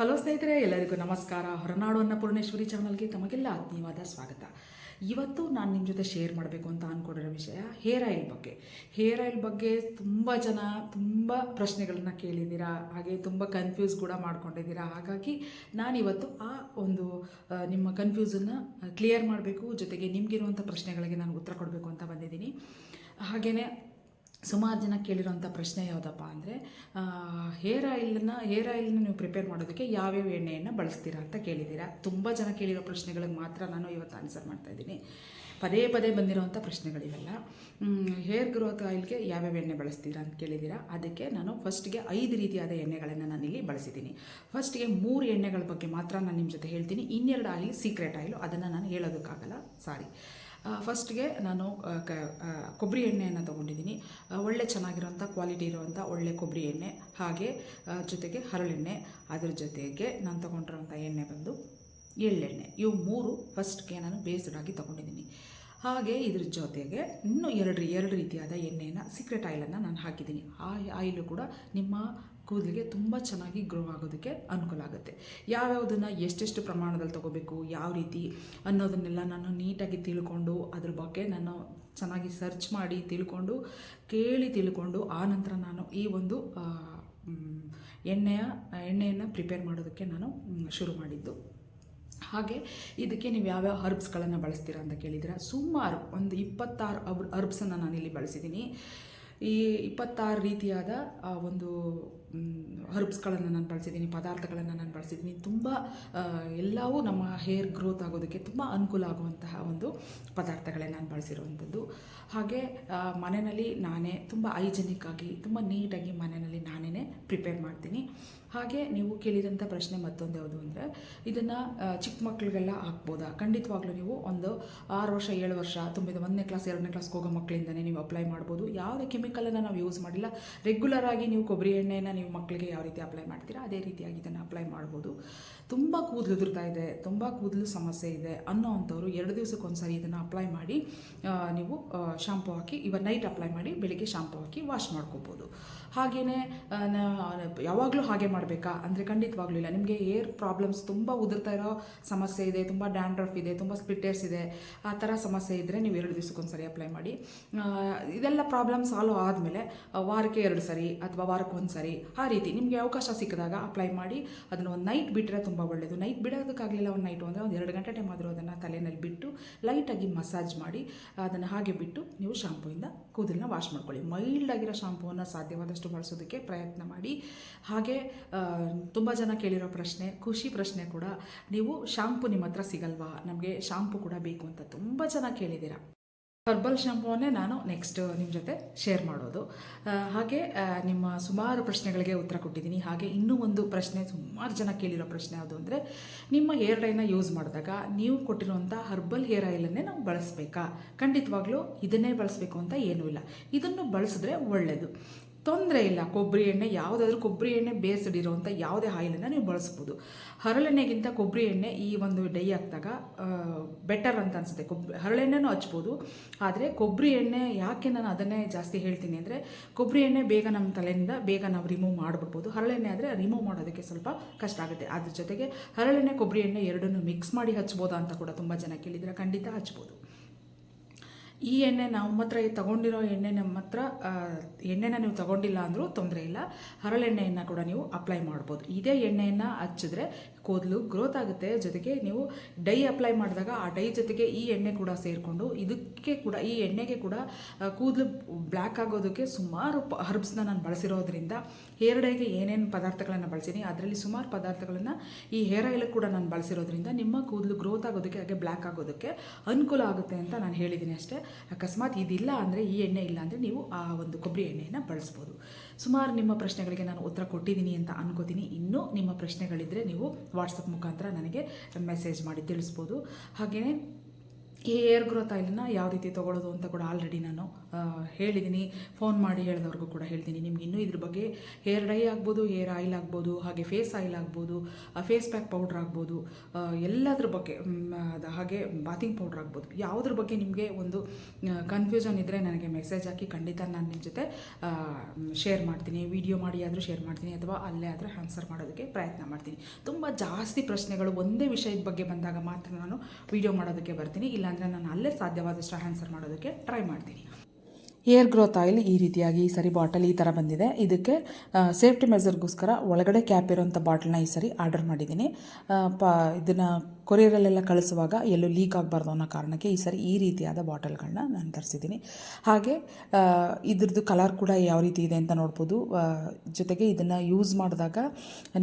Hello ಸ್ನೇಹಿತರೆ, ಎಲ್ಲರಿಗೂ ನಮಸ್ಕಾರ. ಹೊರನಾಡು ಅನ್ನಪೂರ್ಣೇಶ್ವರಿ ಚಾನಲ್ಗೆ ತಮಗೆಲ್ಲ ಆತ್ಮೀಯವಾದ ಸ್ವಾಗತ. ಇವತ್ತು ನಾನು ನಿಮ್ಮ ಜೊತೆ ಶೇರ್ ಮಾಡಬೇಕು ಅಂತ ಅಂದ್ಕೊಂಡಿರೋ ವಿಷಯ ಹೇರ್ ಆಯಿಲ್ ಬಗ್ಗೆ. ಹೇರ್ ಆಯಿಲ್ ಬಗ್ಗೆ ತುಂಬ ಜನ ತುಂಬ ಪ್ರಶ್ನೆಗಳನ್ನ ಕೇಳಿದ್ದೀರಾ, ಹಾಗೆ ತುಂಬ ಕನ್ಫ್ಯೂಸ್ ಕೂಡ ಮಾಡ್ಕೊಂಡಿದ್ದೀರಾ. ಹಾಗಾಗಿ ನಾನಿವತ್ತು ಆ ಒಂದು ನಿಮ್ಮ ಕನ್ಫ್ಯೂಸನ್ನು ಕ್ಲಿಯರ್ ಮಾಡಬೇಕು. ಜೊತೆಗೆ ನಿಮಗಿರುವಂಥ ಪ್ರಶ್ನೆಗಳಿಗೆ ನಾನು ಉತ್ತರ ಕೊಡಬೇಕು ಅಂತ ಬಂದಿದ್ದೀನಿ. ಹಾಗೆಯೇ ಸುಮಾರು ಜನ ಕೇಳಿರೋಂಥ ಪ್ರಶ್ನೆ ಯಾವುದಪ್ಪ ಅಂದರೆ ಹೇರ್ ಆಯಿಲ್ನ ಹೇರ್ ಆಯಿಲ್ನ ನೀವು ಪ್ರಿಪೇರ್ ಮಾಡೋದಕ್ಕೆ ಯಾವ್ಯಾವ ಎಣ್ಣೆಯನ್ನು ಬಳಸ್ತೀರಾ ಅಂತ ಕೇಳಿದ್ದೀರಾ. ತುಂಬ ಜನ ಕೇಳಿರೋ ಪ್ರಶ್ನೆಗಳಿಗೆ ಮಾತ್ರ ನಾನು ಇವತ್ತು ಆನ್ಸರ್ ಮಾಡ್ತಾ ಇದ್ದೀನಿ. ಪದೇ ಪದೇ ಬಂದಿರೋವಂಥ ಪ್ರಶ್ನೆಗಳಿವೆಲ್ಲ. ಹೇರ್ ಗ್ರೋತ್ ಆಯಿಲ್ಗೆ ಯಾವ್ಯಾವ ಎಣ್ಣೆ ಬಳಸ್ತೀರಾ ಅಂತ ಕೇಳಿದ್ದೀರಾ. ಅದಕ್ಕೆ ನಾನು ಫಸ್ಟ್ಗೆ ಐದು ರೀತಿಯಾದ ಎಣ್ಣೆಗಳನ್ನು ನಾನಿಲ್ಲಿ ಬಳಸಿದ್ದೀನಿ. ಫಸ್ಟ್ಗೆ ಮೂರು ಎಣ್ಣೆಗಳ ಬಗ್ಗೆ ಮಾತ್ರ ನಾನು ನಿಮ್ಮ ಜೊತೆ ಹೇಳ್ತೀನಿ. ಇನ್ನೆರಡು ಆಯಿಲ್ ಸೀಕ್ರೆಟ್ ಆಯಿಲು, ಅದನ್ನು ನಾನು ಹೇಳೋದಕ್ಕಾಗಲ್ಲ. ಸಾರಿ ಫಸ್ಟ್ಗೆ ನಾನು ಕ ಕೊಬ್ಬರಿ ಎಣ್ಣೆಯನ್ನು ತೊಗೊಂಡಿದ್ದೀನಿ. ಒಳ್ಳೆ ಚೆನ್ನಾಗಿರೋಂಥ ಕ್ವಾಲಿಟಿ ಇರುವಂಥ ಒಳ್ಳೆ ಕೊಬ್ಬರಿ ಎಣ್ಣೆ, ಹಾಗೆ ಜೊತೆಗೆ ಹರಳೆಣ್ಣೆ. ಅದರ ಜೊತೆಗೆ ನಾನು ತೊಗೊಂಡಿರೋಂಥ ಎಣ್ಣೆ ಬಂದು ಎಳ್ಳೆಣ್ಣೆ. ಇವು ಮೂರು ಫಸ್ಟ್ಗೆ ನಾನು ಬೇಸ್ಡಾಗಿ ತೊಗೊಂಡಿದ್ದೀನಿ. ಹಾಗೆ ಇದ್ರ ಜೊತೆಗೆ ಇನ್ನೂ ಎರಡು ಎರಡು ರೀತಿಯಾದ ಎಣ್ಣೆಯನ್ನು ಸೀಕ್ರೆಟ್ ಆಯಿಲನ್ನು ನಾನು ಹಾಕಿದ್ದೀನಿ. ಆ ಆಯಿಲು ಕೂಡ ನಿಮ್ಮ ಕೂದಲಿಗೆ ತುಂಬ ಚೆನ್ನಾಗಿ ಗ್ರೋ ಆಗೋದಕ್ಕೆ ಅನುಕೂಲ ಆಗುತ್ತೆ. ಯಾವ್ಯಾವುದನ್ನು ಎಷ್ಟೆಷ್ಟು ಪ್ರಮಾಣದಲ್ಲಿ ತೊಗೋಬೇಕು, ಯಾವ ರೀತಿ ಅನ್ನೋದನ್ನೆಲ್ಲ ನಾನು ನೀಟಾಗಿ ತಿಳ್ಕೊಂಡು, ಅದ್ರ ಬಗ್ಗೆ ನಾನು ಚೆನ್ನಾಗಿ ಸರ್ಚ್ ಮಾಡಿ ತಿಳ್ಕೊಂಡು, ಕೇಳಿ ತಿಳ್ಕೊಂಡು, ಆ ನಂತರ ನಾನು ಈ ಒಂದು ಎಣ್ಣೆಯ, ಎಣ್ಣೆಯನ್ನು ಪ್ರಿಪೇರ್ ಮಾಡೋದಕ್ಕೆ ನಾನು ಶುರು ಮಾಡಿದ್ದು. ಹಾಗೆ ಇದಕ್ಕೆ ನೀವು ಯಾವ್ಯಾವ ಹರ್ಬ್ಸ್ಗಳನ್ನು ಬಳಸ್ತೀರಾ ಅಂತ ಕೇಳಿದರೆ, ಸುಮಾರು ಒಂದು ಇಪ್ಪತ್ತಾರು ಅಬ್ ಹರ್ಬ್ಸನ್ನು ನಾನಿಲ್ಲಿ ಬಳಸಿದ್ದೀನಿ. ಈ ಇಪ್ಪತ್ತಾರು ರೀತಿಯಾದ ಒಂದು ಹರ್ಬ್ಸ್ಗಳನ್ನು ನಾನು ಬಳಸಿದ್ದೀನಿ, ಪದಾರ್ಥಗಳನ್ನು ನಾನು ಬಳಸಿದ್ದೀನಿ. ತುಂಬ ಎಲ್ಲವೂ ನಮ್ಮ ಹೇರ್ ಗ್ರೋತ್ ಆಗೋದಕ್ಕೆ ತುಂಬ ಅನುಕೂಲ ಆಗುವಂತಹ ಒಂದು ಪದಾರ್ಥಗಳೇ ನಾನು ಬಳಸಿರುವಂಥದ್ದು. ಹಾಗೆ ಮನೆಯಲ್ಲಿ ನಾನೇ ತುಂಬ ಹೈಜೆನಿಕ್ ಆಗಿ ತುಂಬ ನೀಟಾಗಿ ಮನೆಯಲ್ಲಿ ನಾನೇ ಪ್ರಿಪೇರ್ ಮಾಡ್ತೀನಿ. ಹಾಗೆ ನೀವು ಕೇಳಿದಂಥ ಪ್ರಶ್ನೆ ಮತ್ತೊಂದು ಯಾವುದು ಅಂದರೆ, ಇದನ್ನು ಚಿಕ್ಕ ಮಕ್ಕಳಿಗೆಲ್ಲ ಹಾಕ್ಬೋದಾ? ಖಂಡಿತವಾಗ್ಲೂ ನೀವು ಒಂದು ಆರು ವರ್ಷ, ಏಳು ವರ್ಷ ತುಂಬಿದ ಒಂದನೇ ಕ್ಲಾಸ್ ಎರಡನೇ ಕ್ಲಾಸ್ಗೆ ಹೋಗೋ ಮಕ್ಕಳಿಂದನೇ ನೀವು ಅಪ್ಲೈ ಮಾಡ್ಬೋದು. ಯಾವುದೇ ಕೆಮಿಕಲನ್ನು ನಾವು ಯೂಸ್ ಮಾಡಿಲ್ಲ. ರೆಗ್ಯುಲರ್ ಆಗಿ ನೀವು ಕೊಬ್ಬರಿ ಎಣ್ಣೆನ ನೀವು ಮಕ್ಕಳಿಗೆ ಯಾವ ರೀತಿ ಅಪ್ಲೈ ಮಾಡ್ತೀರಾ, ಅದೇ ರೀತಿಯಾಗಿ ಇದನ್ನು ಅಪ್ಲೈ ಮಾಡ್ಬೋದು. ತುಂಬ ಕೂದಲು ಉದುರ್ತಾ ಇದೆ, ತುಂಬ ಕೂದಲು ಸಮಸ್ಯೆ ಇದೆ ಅನ್ನೋ ಅಂಥವ್ರು ಎರಡು ದಿವಸಕ್ಕೆ ಒಂದ್ಸರಿ ಇದನ್ನು ಅಪ್ಲೈ ಮಾಡಿ ನೀವು ಶಾಂಪು ಹಾಕಿ, ಇವಾಗ ನೈಟ್ ಅಪ್ಲೈ ಮಾಡಿ, ಬೆಳಿಗ್ಗೆ ಶಾಂಪು ಹಾಕಿ ವಾಶ್ ಮಾಡ್ಕೋಬೋದು. ಹಾಗೆಯೇ ಯಾವಾಗಲೂ ಹಾಗೆ ಮಾಡಬೇಕಾ? ಅಂದರೆ ಖಂಡಿತವಾಗ್ಲೂ ಇಲ್ಲ. ನಿಮಗೆ ಏರ್ ಪ್ರಾಬ್ಲಮ್ಸ್ ತುಂಬ ಉದುರ್ತಾ ಇರೋ ಸಮಸ್ಯೆ ಇದೆ, ತುಂಬ ಡ್ಯಾಂಡ್ರಫ್ ಇದೆ, ತುಂಬ ಸ್ಪ್ಲಿಟರ್ಸ್ ಇದೆ, ಆ ಥರ ಸಮಸ್ಯೆ ಇದ್ದರೆ ನೀವು ಎರಡು ದಿವಸಕ್ಕೊಂದ್ಸರಿ ಅಪ್ಲೈ ಮಾಡಿ. ಇದೆಲ್ಲ ಪ್ರಾಬ್ಲಮ್ ಸಾಲ್ವ್ ಆದಮೇಲೆ ವಾರಕ್ಕೆ ಎರಡು ಸರಿ ಅಥವಾ ವಾರಕ್ಕೆ ಒಂದು ಸರಿ ಆ ರೀತಿ ನಿಮಗೆ ಅವಕಾಶ ಸಿಕ್ಕಿದಾಗ ಅಪ್ಲೈ ಮಾಡಿ ಅದನ್ನು ಒಂದು ನೈಟ್ ಬಿಟ್ಟರೆ ತುಂಬ ಒಳ್ಳೆಯದು ನೈಟ್ ಬಿಡೋದಕ್ಕಾಗಲಿಲ್ಲ ಒಂದು ನೈಟು ಅಂದರೆ ಒಂದು ಎರಡು ಗಂಟೆ ಟೈಮ್ ಆದರೂ ಅದನ್ನು ತಲೆಯಲ್ಲಿ ಬಿಟ್ಟು ಲೈಟಾಗಿ ಮಸಾಜ್ ಮಾಡಿ ಅದನ್ನು ಹಾಗೆ ಬಿಟ್ಟು ನೀವು ಶಾಂಪೂಯಿಂದ ಕೂದಲನ್ನ ವಾಶ್ ಮಾಡ್ಕೊಳ್ಳಿ. ಮೈಲ್ಡ್ ಆಗಿರೋ ಶಾಂಪೂವನ್ನು ಸಾಧ್ಯವಾದಷ್ಟು ಬಳಸೋದಕ್ಕೆ ಪ್ರಯತ್ನ ಮಾಡಿ. ಹಾಗೆ ತುಂಬ ಜನ ಕೇಳಿರೋ ಪ್ರಶ್ನೆ, ಖುಷಿ ಪ್ರಶ್ನೆ ಕೂಡ ನೀವು ಶಾಂಪು ನಿಮ್ಮ ಹತ್ರ ಸಿಗಲ್ವಾ? ನಮಗೆ ಶಾಂಪು ಕೂಡ ಬೇಕು ಅಂತ ತುಂಬ ಜನ ಕೇಳಿದ್ದೀರಾ. ಹರ್ಬಲ್ ಶಾಂಪೂವನ್ನೇ ನಾನು ನೆಕ್ಸ್ಟ್ ನಿಮ್ಮ ಜೊತೆ ಶೇರ್ ಮಾಡೋದು. ಹಾಗೆ ನಿಮ್ಮ ಸುಮಾರು ಪ್ರಶ್ನೆಗಳಿಗೆ ಉತ್ತರ ಕೊಟ್ಟಿದ್ದೀನಿ. ಹಾಗೆ ಇನ್ನೂ ಒಂದು ಪ್ರಶ್ನೆ, ಸುಮಾರು ಜನ ಕೇಳಿರೋ ಪ್ರಶ್ನೆ ಯಾವುದು ಅಂದರೆ, ನಿಮ್ಮ ಹೇರ್ ಡೈನ ಯೂಸ್ ಮಾಡಿದಾಗ ನೀವು ಕೊಟ್ಟಿರುವಂಥ ಹರ್ಬಲ್ ಹೇರ್ ಆಯಿಲನ್ನೇ ನಾವು ಬಳಸಬೇಕಾ? ಖಂಡಿತವಾಗ್ಲೂ ಇದನ್ನೇ ಬಳಸಬೇಕು ಅಂತ ಏನೂ ಇಲ್ಲ. ಇದನ್ನು ಬಳಸಿದ್ರೆ ಒಳ್ಳೆಯದು ತೊಂದರೆ ಇಲ್ಲ. ಕೊಬ್ಬರಿ ಎಣ್ಣೆ, ಯಾವುದಾದ್ರೂ ಕೊಬ್ಬರಿ ಎಣ್ಣೆ ಬೇಸ್ಡ್ ಇರುವಂಥ ಯಾವುದೇ ಆಯಿಲನ್ನು ನೀವು ಬಳಸ್ಬೋದು. ಹರಳೆಣ್ಣೆಗಿಂತ ಕೊಬ್ಬರಿ ಎಣ್ಣೆ ಈ ಒಂದು ಡೈ ಹಾಕಿದಾಗ ಬೆಟರ್ ಅಂತ ಅನಿಸುತ್ತೆ. ಕೊಬ್ಬರಿ ಹರಳೆಣ್ಣೆನೂ ಹಚ್ಬೋದು. ಆದರೆ ಕೊಬ್ಬರಿ ಎಣ್ಣೆ ಯಾಕೆ ನಾನು ಅದನ್ನೇ ಜಾಸ್ತಿ ಹೇಳ್ತೀನಿ ಅಂದರೆ, ಕೊಬ್ಬರಿ ಎಣ್ಣೆ ಬೇಗ ನಮ್ಮ ತಲೆಯಿಂದ ಬೇಗ ನಾವು ರಿಮೂವ್ ಮಾಡಿಬಿಡ್ಬೋದು. ಹರಳೆಣ್ಣೆ ಆದರೆ ರಿಮೂವ್ ಮಾಡೋದಕ್ಕೆ ಸ್ವಲ್ಪ ಕಷ್ಟ ಆಗುತ್ತೆ. ಅದ್ರ ಜೊತೆಗೆ ಹರಳೆಣ್ಣೆ, ಕೊಬ್ಬರಿ ಎಣ್ಣೆ ಎರಡನ್ನೂ ಮಿಕ್ಸ್ ಮಾಡಿ ಹಚ್ಬೋದಾ ಅಂತ ಕೂಡ ತುಂಬ ಜನ ಕೇಳಿದರೆ ಖಂಡಿತ ಹಚ್ಬೋದು. ಈ ಎಣ್ಣೆ ನಮ್ಮ ಹತ್ರ ಈ ತಗೊಂಡಿರೋ ಎಣ್ಣೆ ನಮ್ಮ ಹತ್ರ ಎಣ್ಣೆನ ನೀವು ತಗೊಂಡಿಲ್ಲ ಅಂದರೂ ತೊಂದರೆ ಇಲ್ಲ. ಹರಳೆಣ್ಣೆಯನ್ನು ಕೂಡ ನೀವು ಅಪ್ಲೈ ಮಾಡ್ಬೋದು. ಇದೇ ಎಣ್ಣೆಯನ್ನು ಹಚ್ಚಿದ್ರೆ ಕೂದಲು ಗ್ರೋತ್ ಆಗುತ್ತೆ. ಜೊತೆಗೆ ನೀವು ಡೈ ಅಪ್ಲೈ ಮಾಡಿದಾಗ ಆ ಡೈ ಜೊತೆಗೆ ಈ ಎಣ್ಣೆ ಕೂಡ ಸೇರಿಕೊಂಡು ಇದಕ್ಕೆ ಕೂಡ, ಈ ಎಣ್ಣೆಗೆ ಕೂಡ ಕೂದಲು ಬ್ಲ್ಯಾಕ್ ಆಗೋದಕ್ಕೆ ಸುಮಾರು ಹರ್ಬ್ಸ್ನ ನಾನು ಬಳಸಿರೋದ್ರಿಂದ ಹೇರ್ ಡೈಗೆ ಏನೇನು ಪದಾರ್ಥಗಳನ್ನು ಬಳಸಿನಿ ಅದರಲ್ಲಿ ಸುಮಾರು ಪದಾರ್ಥಗಳನ್ನು ಈ ಹೇರ್ ಆಯಿಲ್ ಕೂಡ ನಾನು ಬಳಸಿರೋದ್ರಿಂದ ನಿಮ್ಮ ಕೂದಲು ಗ್ರೋತ್ ಆಗೋದಕ್ಕೆ, ಹಾಗೆ ಬ್ಲ್ಯಾಕ್ ಆಗೋದಕ್ಕೆ ಅನುಕೂಲ ಆಗುತ್ತೆ ಅಂತ ನಾನು ಹೇಳಿದ್ದೀನಿ ಅಷ್ಟೇ. ಅಕಸ್ಮಾತ್ ಇದಿಲ್ಲ ಅಂದರೆ, ಈ ಎಣ್ಣೆ ಇಲ್ಲ ಅಂದರೆ ನೀವು ಆ ಒಂದು ಕೊಬ್ಬರಿ ಎಣ್ಣೆಯನ್ನು ಬಳಸ್ಬೋದು. ಸುಮಾರು ನಿಮ್ಮ ಪ್ರಶ್ನೆಗಳಿಗೆ ನಾನು ಉತ್ತರ ಕೊಟ್ಟಿದ್ದೀನಿ ಅಂತ ಅನ್ಕೋತೀನಿ. ಇನ್ನೂ ನಿಮ್ಮ ಪ್ರಶ್ನೆಗಳಿದ್ದರೆ ನೀವು ವಾಟ್ಸಪ್ ಮುಖಾಂತರ ನನಗೆ ಮೆಸೇಜ್ ಮಾಡಿ ತಿಳಿಸ್ಬೋದು. ಹಾಗೆಯೇ ಈ ಏರ್ ಗ್ರೋತ್ ಯಾವ ರೀತಿ ತೊಗೊಳ್ಳೋದು ಅಂತ ಕೂಡ ಆಲ್ರೆಡಿ ನಾನು ಹೇಳಿದ್ದೀನಿ ಫೋನ್ ಮಾಡಿ ಹೇಳಿದವ್ರಿಗೂ ಕೂಡ ಹೇಳ್ತೀನಿ ನಿಮ್ಗೆ ಇನ್ನೂ ಇದ್ರ ಬಗ್ಗೆ ಹೇರ್ ಡೈ ಆಗ್ಬೋದು ಹೇರ್ ಆಯಿಲ್ ಆಗ್ಬೋದು, ಹಾಗೆ ಫೇಸ್ ಆಯಿಲ್ ಆಗ್ಬೋದು ಫೇಸ್ ಪ್ಯಾಕ್ ಪೌಡ್ರ್ ಆಗ್ಬೋದು ಎಲ್ಲದ್ರ ಬಗ್ಗೆ ಅದು ಹಾಗೆ ಬಾತಿಂಗ್ ಪೌಡ್ರ್ ಆಗ್ಬೋದು. ಯಾವುದ್ರ ಬಗ್ಗೆ ನಿಮಗೆ ಒಂದು ಕನ್ಫ್ಯೂಷನ್ ಇದ್ದರೆ ನನಗೆ ಮೆಸೇಜ್ ಹಾಕಿ ಖಂಡಿತ ನಾನು ನಿಮ್ಮ ಜೊತೆ ಶೇರ್ ಮಾಡ್ತೀನಿ. ವಿಡಿಯೋ ಮಾಡಿ ಆದರೂ ಶೇರ್ ಮಾಡ್ತೀನಿ ಅಥವಾ ಅಲ್ಲೇ ಆದರೂ ಆನ್ಸರ್ ಮಾಡೋದಕ್ಕೆ ಪ್ರಯತ್ನ ಮಾಡ್ತೀನಿ. ತುಂಬ ಜಾಸ್ತಿ ಪ್ರಶ್ನೆಗಳು ಒಂದೇ ವಿಷಯದ ಬಗ್ಗೆ ಬಂದಾಗ ಮಾತ್ರ ನಾನು ವಿಡಿಯೋ ಮಾಡೋದಕ್ಕೆ ಬರ್ತೀನಿ. ಇಲ್ಲಾಂದರೆ ನಾನು ಅಲ್ಲೇ ಸಾಧ್ಯವಾದಷ್ಟು ಆನ್ಸರ್ ಮಾಡೋದಕ್ಕೆ ಟ್ರೈ ಮಾಡ್ತೀನಿ. ಏರ್ ಗ್ರೋತ್ ಆಯಿಲ್ ಈ ರೀತಿಯಾಗಿ ಈ ಸರಿ ಬಾಟಲ್ ಈ ಥರ ಬಂದಿದೆ. ಇದಕ್ಕೆ ಸೇಫ್ಟಿ ಮೆಸರ್ಗೋಸ್ಕರ ಒಳಗಡೆ ಕ್ಯಾಪ್ ಇರೋಂಥ ಬಾಟಲ್ನ ಈ ಸರಿ ಆರ್ಡರ್ ಮಾಡಿದ್ದೀನಿ. ಪ, ಇದನ್ನು ಕೊರಿಯರಲ್ಲೆಲ್ಲ ಕಳಿಸುವಾಗ ಎಲ್ಲೂ ಲೀಕ್ ಆಗಬಾರ್ದು ಅನ್ನೋ ಕಾರಣಕ್ಕೆ ಈ ಸರಿ ಈ ರೀತಿಯಾದ ಬಾಟಲ್ಗಳನ್ನ ನಾನು ತರಿಸಿದ್ದೀನಿ. ಹಾಗೆ ಇದ್ರದ್ದು ಕಲರ್ ಕೂಡ ಯಾವ ರೀತಿ ಇದೆ ಅಂತ ನೋಡ್ಬೋದು. ಜೊತೆಗೆ ಇದನ್ನು ಯೂಸ್ ಮಾಡಿದಾಗ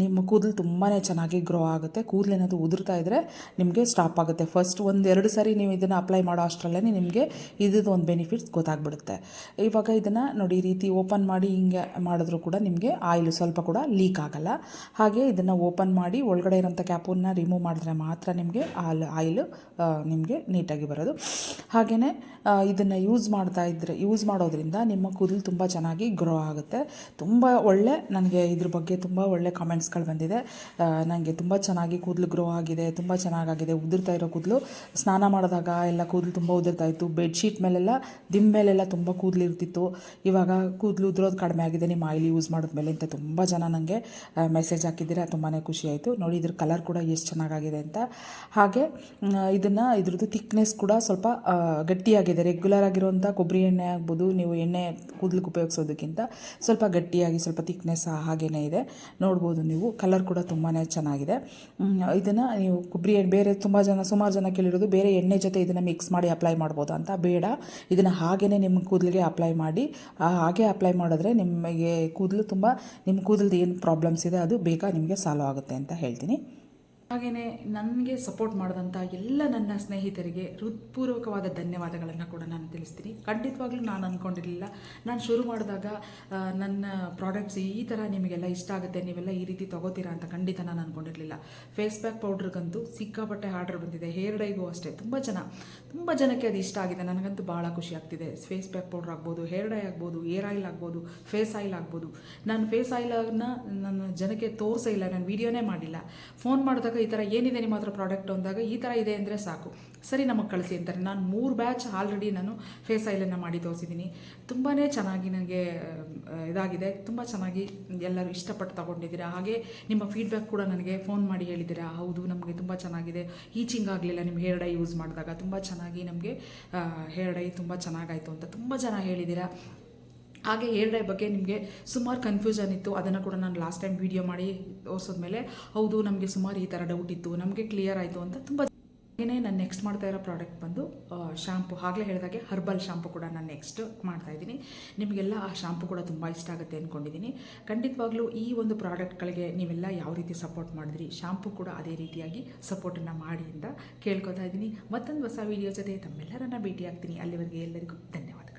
ನಿಮ್ಮ ಕೂದಲು ತುಂಬಾ ಚೆನ್ನಾಗಿ ಗ್ರೋ ಆಗುತ್ತೆ. ಕೂದಲು ಏನಾದರೂ ಉದುರ್ತಾ ಇದ್ದರೆ ನಿಮಗೆ ಸ್ಟಾಪ್ ಆಗುತ್ತೆ. ಫಸ್ಟ್ ಒಂದು ಎರಡು ಸರಿ ನೀವು ಇದನ್ನು ಅಪ್ಲೈ ಮಾಡೋ ಅಷ್ಟರಲ್ಲೇ ನಿಮಗೆ ಇದ್ರದ್ದು ಒಂದು ಬೆನಿಫಿಟ್ಸ್ ಗೊತ್ತಾಗ್ಬಿಡುತ್ತೆ. ಇವಾಗ ಇದನ್ನು ನೋಡಿ, ಈ ರೀತಿ ಓಪನ್ ಮಾಡಿ ಹಿಂಗೆ ಮಾಡಿದ್ರೂ ಕೂಡ ನಿಮಗೆ ಆಯಿಲ್ ಸ್ವಲ್ಪ ಕೂಡ ಲೀಕ್ ಆಗಲ್ಲ. ಹಾಗೆ ಇದನ್ನು ಓಪನ್ ಮಾಡಿ ಒಳಗಡೆ ಇರೋಂಥ ಕ್ಯಾಪನ್ನ ರಿಮೂವ್ ಮಾಡಿದ್ರೆ ಮಾತ್ರ ನಿಮಗೆ ಆಲ್ ಆಯಿಲ್ ನಿಮಗೆ ನೀಟಾಗಿ ಬರೋದು. ಹಾಗೆಯೇ ಇದನ್ನು ಯೂಸ್ ಮಾಡ್ತಾ ಇದ್ದರೆ ಯೂಸ್ ಮಾಡೋದ್ರಿಂದ ನಿಮ್ಮ ಕೂದಲು ತುಂಬ ಚೆನ್ನಾಗಿ ಗ್ರೋ ಆಗುತ್ತೆ. ತುಂಬ ಒಳ್ಳೆ ನನಗೆ ಇದ್ರ ಬಗ್ಗೆ ತುಂಬ ಒಳ್ಳೆ ಕಾಮೆಂಟ್ಸ್ಗಳು ಬಂದಿದೆ. ನನಗೆ ತುಂಬ ಚೆನ್ನಾಗಿ ಕೂದಲು ಗ್ರೋ ಆಗಿದೆ ತುಂಬ ಚೆನ್ನಾಗಾಗಿದೆ ಉದುರ್ತಾ ಇರೋ ಕೂದಲು. ಸ್ನಾನ ಮಾಡಿದಾಗ ಎಲ್ಲ ಕೂದಲು ತುಂಬ ಉದುರ್ತಾ ಇತ್ತು. ಬೆಡ್ಶೀಟ್ ಮೇಲೆಲ್ಲ ದಿಮ್ ಮೇಲೆಲ್ಲ ತುಂಬ ಕೂದಲು ಇರ್ತಿತ್ತು. ಇವಾಗ ಕೂದಲು ಉದುರೋದು ಕಡಿಮೆ ಆಗಿದೆ. ನಿಮ್ಮ ಆಯಿಲ್ ಯೂಸ್ ಮಾಡಿದ್ಮೇಲೆ ಅಂತ ತುಂಬ ಜನ ನನಗೆ ಮೆಸೇಜ್ ಹಾಕಿದ್ದೀರಾ? ತುಂಬಾ ಖುಷಿ ಆಯಿತು. ನೋಡಿ ಇದ್ರ ಕಲರ್ ಕೂಡ ಎಷ್ಟು ಚೆನ್ನಾಗಾಗಿದೆ ಅಂತ. ಹಾಗೆ ಇದನ್ನು ಇದ್ರದ್ದು ಥಿಕ್ನೆಸ್ ಕೂಡ ಸ್ವಲ್ಪ ಆ, ಗಟ್ಟಿಯಾಗಿದೆ ರೆಗ್ಯುಲರ್ ಆಗಿರುವಂಥ ಕೊಬ್ಬರಿ ಎಣ್ಣೆ ಆಗ್ಬೋದು, ನೀವು ಎಣ್ಣೆ ಕೂದಲಿಗೆ ಉಪಯೋಗಿಸೋದಕ್ಕಿಂತ ಸ್ವಲ್ಪ ಗಟ್ಟಿಯಾಗಿ, ಸ್ವಲ್ಪ ತಿಕ್ನೆಸ್ ಹಾಗೇ ಇದೆ. ನೋಡ್ಬೋದು ನೀವು ಕಲರ್ ಕೂಡ ತುಂಬಾ ಚೆನ್ನಾಗಿದೆ. ಇದನ್ನು ನೀವು ಕೊಬ್ಬರಿ ಎಣ್ಣೆ, ಬೇರೆ ತುಂಬ ಜನ, ಸುಮಾರು ಜನ ಕೇಳಿರೋದು, ಬೇರೆ ಎಣ್ಣೆ ಜೊತೆ ಇದನ್ನು ಮಿಕ್ಸ್ ಮಾಡಿ ಅಪ್ಲೈ ಮಾಡ್ಬೋದು ಅಂತ. ಬೇಡ, ಇದನ್ನು ಹಾಗೇ ನಿಮ್ಮ ಕೂದಲಿಗೆ ಅಪ್ಲೈ ಮಾಡಿ ಹಾಗೆ ಅಪ್ಲೈ ಮಾಡಿದ್ರೆ ನಿಮಗೆ ಕೂದಲು ತುಂಬ, ನಿಮ್ಮ ಕೂದಲದ್ದು ಏನು ಪ್ರಾಬ್ಲಮ್ಸ್ ಇದೆ, ಅದು ಬೇಗ ನಿಮಗೆ ಸಾಲ್ವ್ ಆಗುತ್ತೆ ಅಂತ ಹೇಳ್ತೀನಿ. ಹಾಗೆಯೇ ನನಗೆ ಸಪೋರ್ಟ್ ಮಾಡಿದಂಥ ಎಲ್ಲ ನನ್ನ ಸ್ನೇಹಿತರಿಗೆ ಹೃತ್ಪೂರ್ವಕವಾದ ಧನ್ಯವಾದಗಳನ್ನು ಕೂಡ ನಾನು ತಿಳಿಸ್ತೀನಿ. ಖಂಡಿತವಾಗ್ಲೂ ನಾನು ಅಂದ್ಕೊಂಡಿರಲಿಲ್ಲ ನಾನು ಶುರು ಮಾಡಿದಾಗ ನನ್ನ ಪ್ರಾಡಕ್ಟ್ಸ್ ಈ ಥರ ನಿಮಗೆಲ್ಲ ಇಷ್ಟ ಆಗುತ್ತೆ, ನೀವೆಲ್ಲ ಈ ರೀತಿ ತೊಗೋತೀರಾ ಅಂತ ಖಂಡಿತ ನಾನು ಅಂದ್ಕೊಂಡಿರಲಿಲ್ಲ ಫೇಸ್ ಪ್ಯಾಕ್ ಪೌಡ್ರಿಗಂತೂ ಸಿಕ್ಕಾಪಟ್ಟೆ ಆರ್ಡರ್ ಬಂದಿದೆ. ಹೇರ್ ಡೈಗೂ ಅಷ್ಟೇ. ತುಂಬ ಜನ, ತುಂಬ ಜನಕ್ಕೆ ಅದು ಇಷ್ಟ ಆಗಿದೆ. ನನಗಂತೂ ಭಾಳ ಖುಷಿ ಆಗ್ತಿದೆ. ಫೇಸ್ ಪ್ಯಾಕ್ ಪೌಡ್ರ್ ಆಗ್ಬೋದು ಹೇರ್ ಡೈ ಆಗ್ಬೋದು ಏರ್ ಆಯಿಲ್ ಆಗ್ಬೋದು ಫೇಸ್ ಆಯಿಲ್ ಆಗ್ಬೋದು. ನಾನು ಫೇಸ್ ಆಯಿಲನ್ನ ನನ್ನ ಜನಕ್ಕೆ ತೋರಿಸೇ ಇಲ್ಲ. ನಾನು ವೀಡಿಯೋನೇ ಮಾಡಿಲ್ಲ. ಫೋನ್ ಮಾಡಿದಾಗ ಈ ಥರ ಏನಿದೆ ನಿಮ್ಮ ಹತ್ರ ಪ್ರಾಡಕ್ಟ್ ಅಂದಾಗ ಈ ಥರ ಇದೆ ಅಂದರೆ ಸಾಕು. ಸರಿ, ನಮಗೆ ಕಳಿಸಿ ಅಂತಾರೆ. ನಾನು ಮೂರು ಬ್ಯಾಚ್ ಆಲ್ರೆಡಿ ನಾನು ಫೇಸ್ ಆಯಿಲನ್ನು ಮಾಡಿ ತೋರಿಸಿದ್ದೀನಿ ತುಂಬಾ ಚೆನ್ನಾಗಿ ನನಗೆ ಇದಾಗಿದೆ. ತುಂಬ ಚೆನ್ನಾಗಿ ಎಲ್ಲರೂ ಇಷ್ಟಪಟ್ಟು ತೊಗೊಂಡಿದ್ದೀರಾ. ಹಾಗೆ ನಿಮ್ಮ ಫೀಡ್ಬ್ಯಾಕ್ ಕೂಡ ನನಗೆ ಫೋನ್ ಮಾಡಿ ಹೇಳಿದ್ದೀರಾ. ಹೌದು, ನಮಗೆ ತುಂಬ ಚೆನ್ನಾಗಿದೆ. ಈಚಿಂಗ್ ಆಗಲಿಲ್ಲ ನಿಮ್ಮ ಹೇರ್ ಡೈ ಯೂಸ್ ಮಾಡಿದಾಗ. ತುಂಬ ಚೆನ್ನಾಗಿ ನಮಗೆ ಹೇರ್ ಡೈ ತುಂಬ ಚೆನ್ನಾಗಾಯಿತು ಅಂತ ತುಂಬ ಜನ ಹೇಳಿದ್ದೀರಾ. ಹಾಗೆ ಏರ್ ಡೈ ಬಗ್ಗೆ ನಿಮಗೆ ಸುಮಾರು ಕನ್ಫ್ಯೂಷನ್ ಇತ್ತು. ಅದನ್ನು ಕೂಡ ನಾನು ಲಾಸ್ಟ್ ಟೈಮ್ ವೀಡಿಯೋ ಮಾಡಿ ತೋರಿಸಿದ್ಮೇಲೆ, ಹೌದು, ನಮಗೆ ಸುಮಾರು ಈ ಥರ ಡೌಟ್ ಇತ್ತು, ನಮಗೆ ಕ್ಲಿಯರ್ ಆಯಿತು ಅಂತ ತುಂಬ ಏನೇ ನಾನು ನೆಕ್ಸ್ಟ್ ಮಾಡ್ತಾ ಇರೋ ಪ್ರಾಡಕ್ಟ್ ಬಂದು ಶಾಂಪು ಆಗಲೇ ಹೇಳಿದಾಗೆ ಹರ್ಬಲ್ ಶಾಂಪು ಕೂಡ ನಾನು ನೆಕ್ಸ್ಟ್ ಮಾಡ್ತಾ ಇದ್ದೀನಿ. ನಿಮಗೆಲ್ಲ ಆ ಶಾಂಪು ಕೂಡ ತುಂಬ ಇಷ್ಟ ಆಗುತ್ತೆ ಅಂದ್ಕೊಂಡಿದ್ದೀನಿ ಖಂಡಿತವಾಗ್ಲೂ ಈ ಒಂದು ಪ್ರಾಡಕ್ಟ್ಗಳಿಗೆ ನೀವೆಲ್ಲ ಯಾವ ರೀತಿ ಸಪೋರ್ಟ್ ಮಾಡಿದ್ರಿ ಶಾಂಪು ಕೂಡ ಅದೇ ರೀತಿಯಾಗಿ ಸಪೋರ್ಟನ್ನು ಮಾಡಿ ಅಂತ ಕೇಳ್ಕೊತಾ ಇದ್ದೀನಿ. ಮತ್ತೊಂದು ಹೊಸ ವೀಡಿಯೋ ಜೊತೆ ತಮ್ಮೆಲ್ಲರನ್ನ ಭೇಟಿಯಾಗ್ತೀನಿ. ಅಲ್ಲಿವರೆಗೆ ಎಲ್ಲರಿಗೂ ಧನ್ಯವಾದ